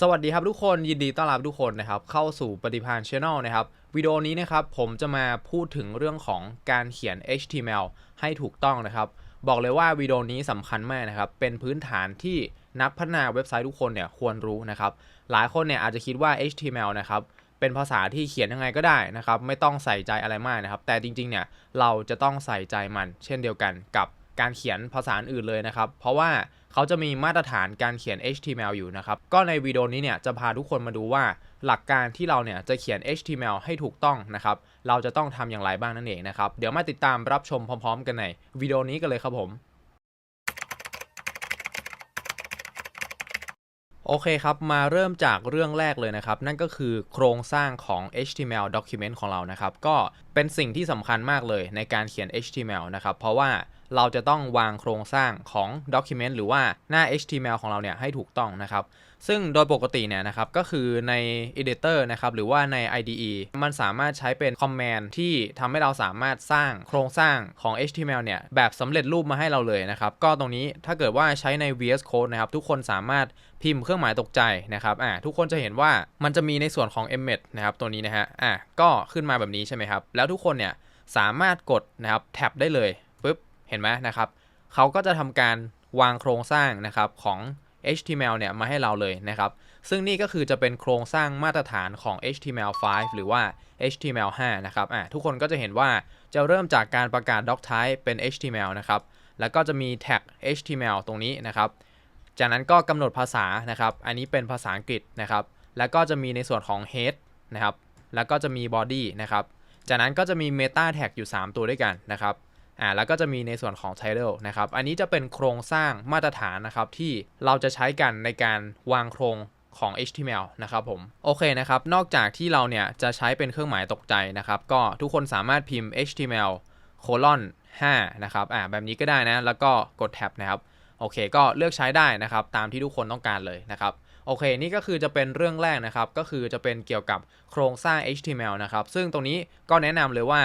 สวัสดีครับทุกคนยินดีต้อนรับทุกคนนะครับเข้าสู่ปฏิพาน Channel นะครับวิดีโอนี้นะครับผมจะมาพูดถึงเรื่องของการเขียน HTML ให้ถูกต้องนะครับ บอกเลยว่าวิดีโอนี้สำคัญมากนะครับเป็นพื้นฐานที่นักพัฒนาเว็บไซต์ทุกคนเนี่ยควรรู้นะครับหลายคนเนี่ยอาจจะคิดว่า HTML นะครับเป็นภาษาที่เขียนยังไงก็ได้นะครับไม่ต้องใส่ใจอะไรมากนะครับแต่จริงๆเนี่ยเราจะต้องใส่ใจมัน เช่นเดียวกันกับ การเขียนภาษาอื่นเลยนะครับ เพราะว่าเขาจะมีมาตรฐานการเขียน HTML อยู่นะครับ ก็ในวิดีโอนี้เนี่ยจะพาทุกคนมาดูว่าหลักการที่เราเนี่ยจะเขียน HTML ให้ถูกต้องนะครับ เราจะต้องทำอย่างไรบ้างนั่นเองนะครับ เดี๋ยวมาติดตามรับชมพร้อม ๆ กันในวิดีโอนี้กันเลยครับผมโอเคครับ มาเริ่มจากเรื่องแรกเลยนะครับ นั่นก็คือโครงสร้างของ HTML document ของเรานะครับ ก็เป็นสิ่งที่สำคัญมากเลยในการเขียน HTML นะครับ เพราะว่า เราจะต้องวางโครงสร้างของ document หรือว่าหน้า HTML ของเราเนี่ยให้ถูกต้องนะครับ ซึ่งโดยปกติเนี่ยนะครับก็คือใน editor นะครับหรือว่าใน IDE มันสามารถใช้เป็น command ที่ทำให้เราสามารถสร้างโครงสร้างของ HTML เนี่ยแบบสำเร็จรูปมาให้เราเลยนะครับ ก็ตรงนี้ถ้าเกิดว่าใช้ใน VS Code นะครับทุกคนสามารถพิมพ์เครื่องหมายตกใจนะครับอ่าทุกคนจะเห็นว่ามันจะมีในส่วนของ embed นะครับตัวนี้นะฮะอ่าก็ขึ้นมาแบบนี้ใช่ไหมครับ แล้วทุกคนเนี่ยสามารถกดนะครับแท็บได้เลย เห็นไหมนะครับเขาก็จะทำการวางโครงสร้างนะครับของ HTML เนี่ยมาให้เราเลยนะครับ ซึ่งนี่ก็คือจะเป็นโครงสร้างมาตรฐานของ HTML5 หรือว่า HTML5 นะครับอะทุกคนก็จะเห็นว่าจะเริ่มจากการประกาศ doc type เป็น HTML นะครับ แล้วก็จะมี tag HTML ตรงนี้นะครับ จากนั้นก็กำหนดภาษานะครับ อันนี้เป็นภาษาอังกฤษนะครับ แล้วก็จะมีในส่วนของ head นะครับ แล้วก็จะมี body นะครับ จากนั้นก็จะมี meta tag อยู่ 3 ตัวด้วยกันนะครับ อ่าแล้วก็จะมีในส่วนของ title นะครับ อันนี้จะเป็นโครงสร้างมาตรฐานนะครับ ที่เราจะใช้กันในการวางโครงของ HTML นะครับผม โอเคนะครับ นอกจากที่เราเนี่ยจะใช้เป็นเครื่องหมายตกใจนะครับ ก็ทุกคนสามารถพิมพ์ HTML colon 5นะครับอ่าแบบนี้ก็ได้นะ แล้วก็กดแท็บนะครับ โอเค ก็เลือกใช้ได้นะครับ ตามที่ทุกคนต้องการเลยนะครับโอเค นี่ก็คือจะเป็นเรื่องแรกนะครับ ก็คือจะเป็นเกี่ยวกับโครงสร้าง HTML นะครับ ซึ่งตรงนี้ก็แนะนำเลยว่า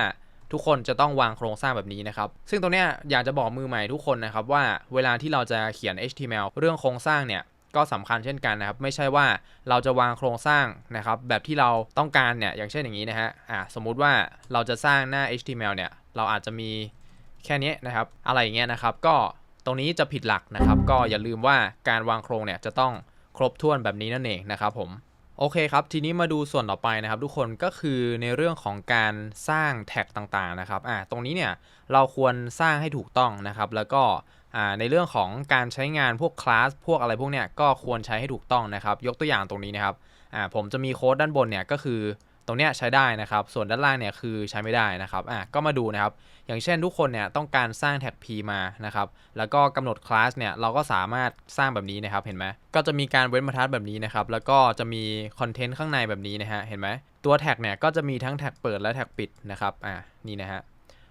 ทุกคนจะต้องวางโครงสร้างแบบนี้นะครับ ซึ่งตรงเนี้ยอยากจะบอกมือใหม่ทุกคนนะครับว่าเวลาที่เราจะเขียน HTML เรื่องโครงสร้างเนี่ยก็สำคัญเช่นกันนะครับ ไม่ใช่ว่าเราจะวางโครงสร้างนะครับ แบบที่เราต้องการเนี่ยอย่างเช่นอย่างนี้นะฮะอ่าสมมุติว่าเราจะสร้างหน้า HTML เนี่ยเราอาจจะมีแค่นี้นะครับ อะไรอย่างเงี้ยนะครับ ก็ตรงนี้จะผิดหลักนะครับ ก็อย่าลืมว่าการวางโครงเนี่ยจะต้องครบถ้วนแบบนี้นั่นเองนะครับผม โอเคครับ ทีนี้มาดูส่วนต่อไปนะครับ ทุกคนก็คือในเรื่องของการสร้างแท็กต่างๆนะครับอ่าตรงนี้เนี่ยเราควรสร้างให้ถูกต้องนะครับ แล้วก็อ่าในเรื่องของการใช้งานพวกคลาสพวกอะไรพวกเนี้ยก็ควรใช้ให้ถูกต้องนะครับ ยกตัวอย่างตรงนี้นะครับอ่าผมจะมีโค้ดด้านบนเนี่ยก็คือตรงเนี้ยใช้ได้นะครับ ส่วนด้านล่างเนี่ยคือใช้ไม่ได้นะครับอ่าก็มาดูนะครับ อย่างเช่นทุกคนเนี่ยต้องการสร้างแท็ก P มานะครับ แล้วก็กำหนดคลาสเนี่ยเราก็สามารถสร้างแบบนี้นะครับ เห็นไหมก็จะมีการเว้นบรรทัดแบบนี้นะครับ แล้วก็จะมีคอนเทนต์ข้างในแบบนี้นะฮะ เห็นไหมตัวแท็กเนี่ยก็จะมีทั้งแท็กเปิดและแท็กปิดนะครับ อ่า นี่นะฮะ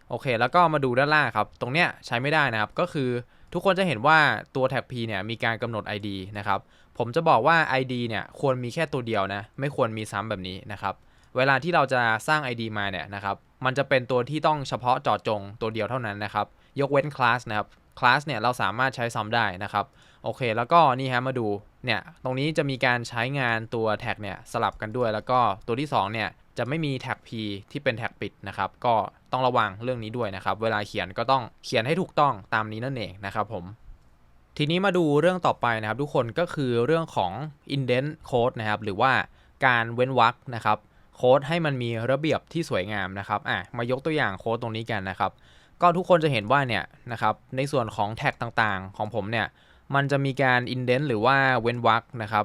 โอเค แล้วก็มาดูด้านล่างครับ ตรงเนี้ยใช้ไม่ได้นะครับ ก็คือทุกคนจะเห็นว่าตัวแท็ก P เนี่ยมีการกำหนด ID นะครับ ผมจะบอกว่า ID เนี่ยควรมีแค่ตัวเดียวนะ ไม่ควรมีซ้ำแบบนี้นะครับ เวลาที่เราจะสร้าง ID มาเนี่ยนะครับ มันจะเป็นตัวที่ต้องเฉพาะเจาะจงตัวเดียวเท่านั้นนะครับ ยกเว้นคลาสนะครับ คลาสเนี่ยเราสามารถใช้ซ้ำได้นะครับ โอเค แล้วก็นี่ฮะมาดู เนี่ย ตรงนี้จะมีการใช้งานตัวแท็กเนี่ยสลับกันด้วย แล้วก็ตัวที่2เนี่ยจะไม่มีแท็ก P ที่เป็นแท็กปิดนะครับ ก็ต้องระวังเรื่องนี้ด้วยนะครับ เวลาเขียนก็ต้องเขียนให้ถูกต้องตามนี้นั่นเองนะครับผมทีนี้มาดูเรื่องต่อไปนะครับทุกคนก็คือเรื่องของ indent code นะครับ หรือว่าการเว้นวรรคนะครับ โค้ดให้มันมีระเบียบที่สวยงามนะครับอะมายกตัวอย่างโค้ดตรงนี้กันนะครับ ก็ทุกคนจะเห็นว่าเนี่ยนะครับในส่วนของแท็กต่างๆ ของผมเนี่ยมันจะมีการ indent หรือว่าเว้นวรรคนะครับ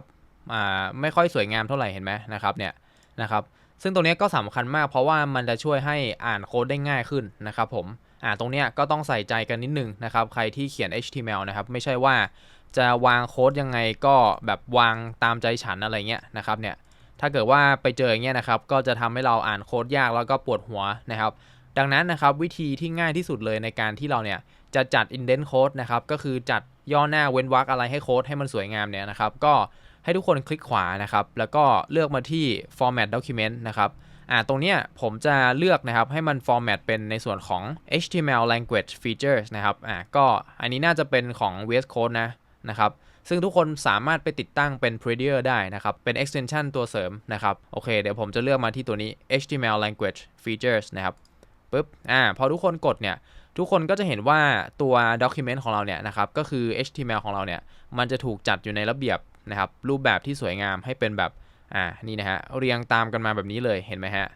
อ่าไม่ค่อยสวยงามเท่าไหร่เห็นไหมนะครับเนี่ยนะครับซึ่งตรงนี้ก็สำคัญมากเพราะว่ามันจะช่วยให้อ่านโค้ดได้ง่ายขึ้นนะครับผมอ่าตรงนี้ก็ต้องใส่ใจกันนิดนึงนะครับใครที่เขียน HTML นะครับไม่ใช่ว่าจะวางโค้ดยังไงก็แบบวางตามใจฉันอะไรเงี้ยนะครับเนี่ย ถ้าเกิดว่าไปเจออย่างเงี้ยนะครับ ก็จะทำให้เราอ่านโค้ดยากแล้วก็ปวดหัวนะครับ ดังนั้นนะครับวิธีที่ง่ายที่สุดเลยในการที่เราเนี่ยจะจัด indent code นะครับ ก็คือจัดย่อหน้าเว้นวรรคอะไรให้โค้ดให้มันสวยงามเนี่ยนะครับ ก็ให้ทุกคนคลิกขวานะครับ แล้วก็เลือกมาที่ format document นะครับอ่าตรงเนี้ยผมจะเลือกนะครับให้มัน format เป็นในส่วนของ HTML language features นะครับอ่าก็อันนี้น่าจะเป็นของ VS Code นะนะครับ ซึ่งทุกคนสามารถไปติดตั้งเป็น Prettier ได้นะครับ เป็น extension ตัวเสริมนะครับ โอเค เดี๋ยวผมจะเลือกมาที่ตัวนี้ HTML language features นะครับปุ๊บ อ่า พอทุกคนกดเนี่ย ทุกคนก็จะเห็นว่าตัว document ของเราเนี่ยนะครับ ก็คือ HTML ของเราเนี่ย มันจะถูกจัดอยู่ในระเบียบนะครับ รูปแบบที่สวยงามให้เป็นแบบ อ่า นี่นะฮะ เรียงตามกันมาแบบนี้เลย เห็นไหมฮะ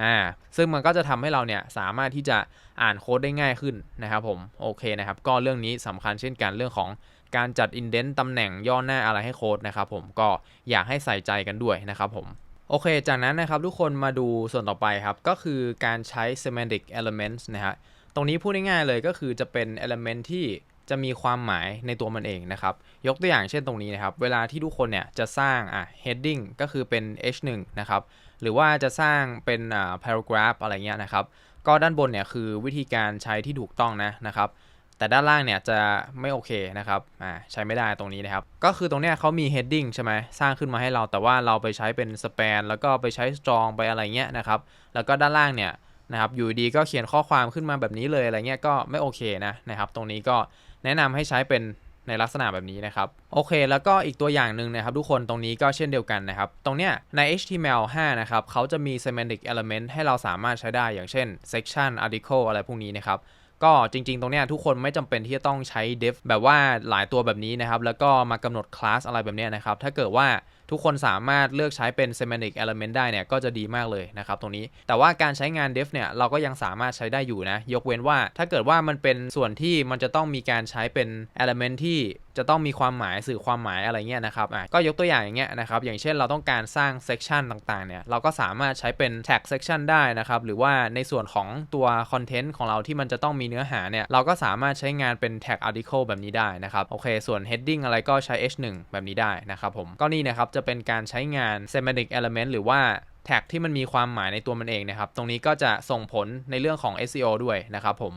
อ่าซึ่งมันก็จะทำให้เราเนี่ยสามารถที่จะอ่านโค้ดได้ง่ายขึ้นนะครับผม โอเคนะครับ ก็เรื่องนี้สำคัญเช่นกันเรื่องของ การจัดอินเดนต์ตำแหน่งย่อหน้าอะไรให้โค้ดนะครับผมก็อยากให้ใส่ใจกันด้วยนะครับผมโอเค จากนั้นนะครับทุกคนมาดูส่วนต่อไปครับ ก็คือการใช้ semantic elements นะฮะตรงนี้พูดง่ายๆเลยก็คือจะเป็น element ที่จะมีความหมายในตัวมันเองนะครับ ยกตัวอย่างเช่นตรงนี้นะครับ เวลาที่ทุกคนเนี่ยจะสร้างอะ heading ก็คือเป็น h1 นะครับ หรือว่าจะสร้างเป็นอ่า paragraph อะไรเงี้ยนะครับ ก็ด้านบนเนี่ยคือวิธีการใช้ที่ถูกต้องนะนะครับ แต่ด้านล่างเนี่ยจะไม่โอเคนะครับอ่าใช้ไม่ได้ตรงนี้นะครับ ก็คือตรงเนี้ยเขามี heading ใช่ไหมสร้างขึ้นมาให้เราแต่ว่าเราไปใช้เป็น span แล้วก็ไปใช้ strong ไปอะไรเงี้ยนะครับ แล้วก็ด้านล่างเนี่ยนะครับอยู่ดีก็เขียนข้อความขึ้นมาแบบนี้เลยอะไรเงี้ยก็ไม่โอเคนะนะครับ ตรงนี้ก็แนะนำให้ใช้เป็นในลักษณะแบบนี้นะครับ โอเค แล้วก็อีกตัวอย่างหนึ่งนะครับ ทุกคนตรงนี้ก็เช่นเดียวกันนะครับ ตรงเนี้ยใน HTML5 นะครับเขาจะมี semantic element ให้เราสามารถใช้ได้อย่างเช่น section article อะไรพวกนี้นะครับ ก็จริง ๆ ตรงเนี้ยทุกคนไม่จำเป็นที่จะต้องใช้ Dev แบบว่าหลายตัวแบบนี้นะครับ แล้วก็มากำหนดคลาสอะไรแบบเนี้ยนะครับ ถ้าเกิดว่า ทุกคนสามารถเลือกใช้เป็น semantic element ได้เนี่ยก็จะดีมากเลยนะครับตรงนี้ แต่ว่าการใช้งาน div เนี่ยเราก็ยังสามารถใช้ได้อยู่นะ ยกเว้นว่าถ้าเกิดว่ามันเป็นส่วนที่มันจะต้องมีการใช้เป็น element ที่จะต้องมีความหมายสื่อความหมายอะไรเงี้ยนะครับอะก็ยกตัวอย่างอย่างเงี้ยนะครับ อย่างเช่นเราต้องการสร้าง section ต่างๆเนี่ยเราก็สามารถใช้เป็น tag section ได้นะครับ หรือว่าในส่วนของตัว content ของเราที่มันจะต้องมีเนื้อหาเนี่ยเราก็สามารถใช้งานเป็น tag article แบบนี้ได้นะครับโอเค ส่วน heading อะไรก็ใช้ h1 แบบนี้ได้นะครับผมก็นี่นะครับจะเป็นการใช้งาน semantic element หรือว่าแท็กที่มันมีความหมายในตัวมันเองนะครับ ตรงนี้ก็จะส่งผลในเรื่องของ SEO ด้วยนะครับผม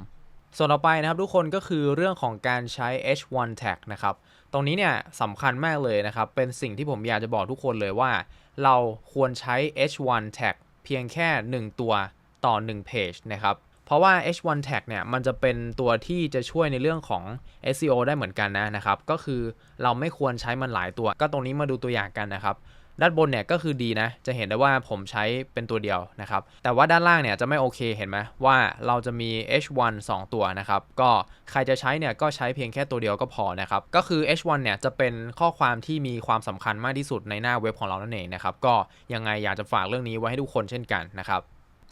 ส่วนต่อไปนะครับทุกคนก็คือเรื่องของการใช้ h1 tag นะครับ ตรงนี้เนี่ยสำคัญมากเลยนะครับ เป็นสิ่งที่ผมอยากจะบอกทุกคนเลยว่า เราควรใช้ h1 tag เพียงแค่ 1 ตัวต่อ 1 page นะครับ เพราะว่า h1 tag เนี่ยมันจะเป็นตัวที่จะช่วยในเรื่องของ SEO ได้เหมือนกันนะนะครับ ก็คือเราไม่ควรใช้มันหลายตัว ก็ตรงนี้มาดูตัวอย่างกันนะครับ ด้านบนเนี่ยก็คือดีนะ จะเห็นได้ว่าผมใช้เป็นตัวเดียวนะครับ แต่ว่าด้านล่างเนี่ยจะไม่โอเคเห็นไหมว่าเราจะมี h1 2 ตัวนะครับ ก็ใครจะใช้เนี่ยก็ใช้เพียงแค่ตัวเดียวก็พอนะครับ ก็คือ h1 เนี่ยจะเป็นข้อความที่มีความสำคัญมากที่สุดในหน้าเว็บของเรานั่นเองนะครับ ก็ยังไงอยากจะฝากเรื่องนี้ไว้ให้ทุกคนเช่นกันนะครับ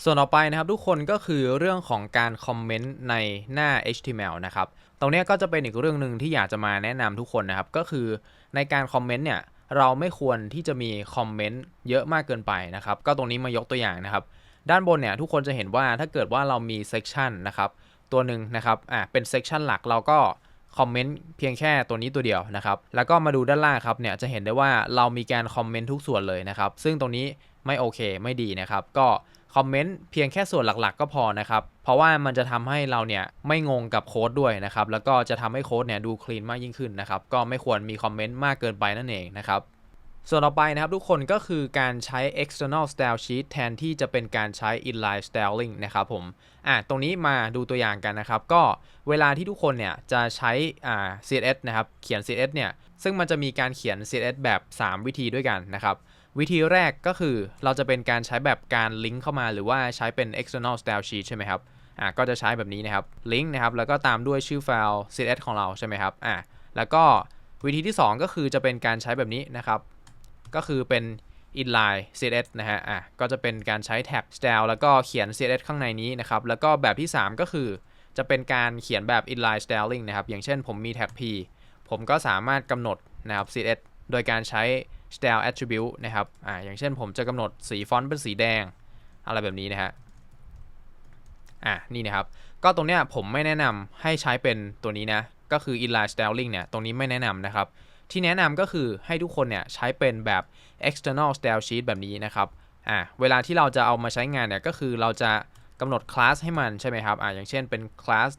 ส่วนต่อไปนะครับทุกคนก็คือเรื่องของการคอมเมนต์ในหน้า HTML นะครับ ตรงนี้ก็จะเป็นอีกเรื่องหนึ่งที่อยากจะมาแนะนำทุกคนนะครับ ก็คือในการคอมเมนต์เนี่ยเราไม่ควรที่จะมีคอมเมนต์เยอะมากเกินไปนะครับ ก็ตรงนี้มายกตัวอย่างนะครับ ด้านบนเนี่ยทุกคนจะเห็นว่าถ้าเกิดว่าเรามีเซกชันนะครับตัวหนึ่งนะครับอ่าเป็นเซกชันหลักเราก็คอมเมนต์เพียงแค่ตัวนี้ตัวเดียวนะครับ แล้วก็มาดูด้านล่างครับเนี่ยจะเห็นได้ว่าเรามีการคอมเมนต์ทุกส่วนเลยนะครับ ซึ่งตรงนี้ไม่โอเคไม่ดีนะครับ ก็ คอมเมนต์เพียงแค่ส่วนหลักๆ ก็พอนะครับ เพราะว่ามันจะทำให้เราเนี่ยไม่งงกับโค้ดด้วยนะครับ แล้วก็จะทำให้โค้ดเนี่ยดูคลีนมากยิ่งขึ้นนะครับ ก็ไม่ควรมีคอมเมนต์มากเกินไปนั่นเองนะครับ ส่วนต่อไปนะครับทุกคนก็คือการใช้ external style sheet แทนที่จะเป็นการใช้ inline styling นะครับผม อะตรงนี้มาดูตัวอย่างกันนะครับ ก็เวลาที่ทุกคนเนี่ยจะใช้อ่า CSS นะครับ เขียน CSS เนี่ย ซึ่งมันจะมีการเขียน CSS แบบ 3 วิธีด้วยกันนะครับ วิธีแรกก็คือเราจะเป็นการใช้แบบการลิงก์เข้ามาหรือว่าใช้เป็น external style sheet ใช่ไหมครับอะก็จะใช้แบบนี้นะครับลิงก์นะครับแล้วก็ตามด้วยชื่อไฟล์ CSS ของเราใช่ไหมครับอะแล้วก็วิธีที่ 2 ก็คือจะเป็นการใช้แบบนี้นะครับ ก็คือเป็น inline CSS นะฮะอะก็จะเป็นการใช้แท็ก style แล้วก็เขียน CSS ข้างในนี้นะครับแล้วก็แบบที่ 3 ก็คือจะเป็นการเขียนแบบ inline styling นะครับ อย่างเช่นผมมีแท็ก p ผมก็สามารถกำหนดนะครับ CSS โดยการใช้ style attribute นะครับอ่าอย่างเช่นผมจะกำหนดสีฟอนต์เป็นสีแดง อะไรแบบนี้นะฮะอะนี่นะครับ ก็ตรงเนี้ยผมไม่แนะนำให้ใช้เป็นตัวนี้นะ ก็คือ inline styling เนี่ย ตรงนี้ไม่แนะนำนะครับ ที่แนะนำก็คือให้ทุกคนเนี่ยใช้เป็นแบบ external style sheet แบบนี้นะครับอ่าเวลาที่เราจะเอามาใช้งานเนี่ยก็คือเราจะกำหนดคลาสให้มันใช่ไหมครับอ่าอย่างเช่นเป็น class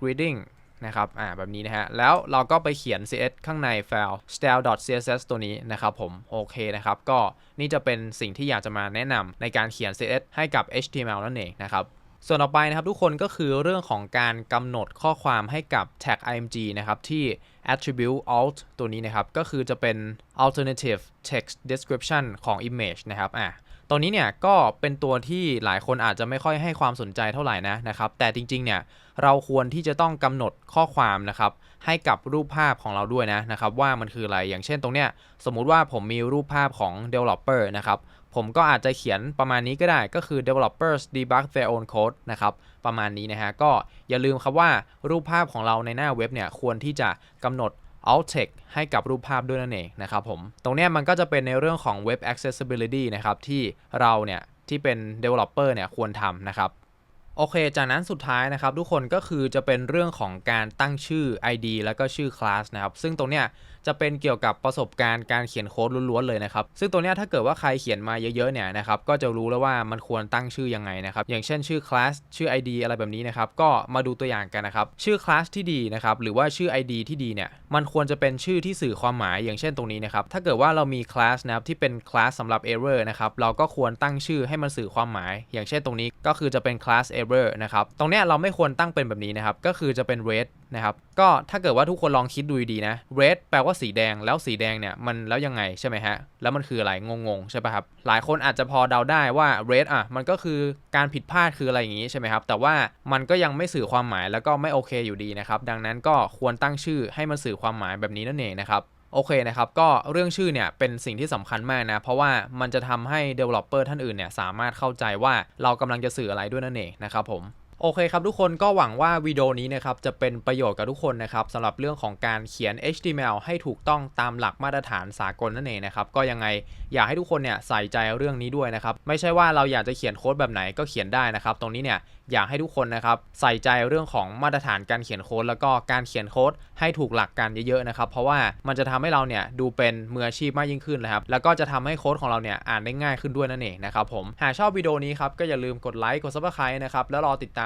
greeting นะครับอ่าแบบนี้นะฮะ แล้วเราก็ไปเขียน cs ข้างในไฟล์ style.css ตัวนี้นะครับผม โอเคนะครับ ก็นี่จะเป็นสิ่งที่อยากจะมาแนะนำในการเขียน cs ให้กับ html นั่นเองนะครับส่วนต่อไปนะครับทุกคนก็คือเรื่องของการกำหนดข้อความให้กับ tag img นะครับที่ attribute alt ตัวนี้นะครับ ก็คือจะเป็น alternative text description ของ image นะครับอะตรงนี้เนี่ยก็เป็นตัวที่หลายคนอาจจะไม่ค่อยให้ความสนใจเท่าไหร่นะนะครับ แต่จริงๆเนี่ย เราควรที่จะต้องกำหนดข้อความนะครับให้กับรูปภาพของเราด้วยนะนะครับว่ามันคืออะไรอย่างเช่นตรงเนี้ยสมมุติว่าผมมีรูปภาพของ developer นะครับผมก็อาจจะเขียนประมาณนี้ก็ได้ก็คือ developers debug their own code นะครับ ประมาณนี้นะฮะ ก็อย่าลืมครับว่ารูปภาพของเราในหน้าเว็บเนี่ยควรที่จะกำหนด alt text ให้กับรูปภาพด้วยนั่นเองนะครับผม ตรงเนี้ยมันก็จะเป็นในเรื่องของ web accessibility นะครับ ที่เราเนี่ยที่เป็น developer เนี่ยควรทำนะครับ โอเค จากนั้นสุดท้ายนะครับทุกคนก็คือจะเป็นเรื่องของการตั้งชื่อ ID แล้วก็ชื่อคลาสนะครับ ซึ่งตรงเนี้ย จะเป็นเกี่ยวกับประสบการณ์การเขียนโค้ดล้วนๆเลยนะครับ ซึ่งตัวนี้ถ้าเกิดว่าใครเขียนมาเยอะๆเนี่ยนะครับก็จะรู้แล้วว่ามันควรตั้งชื่อยังไงนะครับอย่างเช่นชื่อคลาสชื่อ ID อะไรแบบนี้นะครับก็มาดูตัวอย่างกันนะครับชื่อคลาสที่ดีนะครับหรือว่าชื่อ ID ที่ดีเนี่ยมันควรจะเป็นชื่อที่สื่อความหมายอย่างเช่นตรงนี้นะครับถ้าเกิดว่าเรามีคลาสนะครับที่เป็นคลาสสำหรับ error นะครับเราก็ควรตั้งชื่อให้มันสื่อความหมาย อย่างเช่นตรงนี้ก็คือจะเป็นคลาส error นะครับตรงเนี้ยเราไม่ควรตั้งเป็นแบบนี้นะครับก็คือจะเป็น red นะครับ ก็ถ้าเกิดว่าทุกคนลองคิดดูดีนะ red แปลว่าสีแดง แล้วสีแดงเนี่ยมันแล้วยังไงใช่ไหมฮะ แล้วมันคืออะไรงงๆใช่ป่ะครับ หลายคนอาจจะพอเดาได้ว่า red อะมันก็คือการผิดพลาดคืออะไรอย่างนี้ใช่ไหมครับ แต่ว่ามันก็ยังไม่สื่อความหมายแล้วก็ไม่โอเคอยู่ดีนะครับ ดังนั้นก็ควรตั้งชื่อให้มันสื่อความหมายแบบนี้นั่นเองนะครับโอเคนะครับก็เรื่องชื่อเนี่ยเป็นสิ่งที่สำคัญมากนะ เพราะว่ามันจะทำให้ developer ท่านอื่นเนี่ยสามารถเข้าใจว่าเรากำลังจะสื่ออะไรด้วยนั่นเองนะครับผม โอเคครับทุกคนก็หวังว่าวิดีโอนี้นะครับจะเป็นประโยชน์กับทุกคนนะครับสำหรับเรื่องของการเขียน HTML ให้ถูกต้องตามหลักมาตรฐานสากลนั่นเองนะครับก็ยังไงอยากให้ทุกคนเนี่ยใส่ใจเรื่องนี้ด้วยนะครับไม่ใช่ว่าเราอยากจะเขียนโค้ดแบบไหนก็เขียนได้นะครับตรงนี้เนี่ยอยากให้ทุกคนนะครับใส่ใจเรื่องของมาตรฐานการเขียนโค้ดแล้วก็การเขียนโค้ดให้ถูกหลักกันเยอะๆนะครับเพราะว่ามันจะทำให้เราเนี่ยดูเป็นมืออาชีพมากยิ่งขึ้นนะครับแล้วก็จะทำให้โค้ดของเราเนี่ยอ่านได้ง่ายขึ้นด้วยนั่นเองนะครับผมหากชอบวิดีโอนี้ครับก็อย่าลืมกดไลค์กด subscribe นะครับแล้วรอติดตาม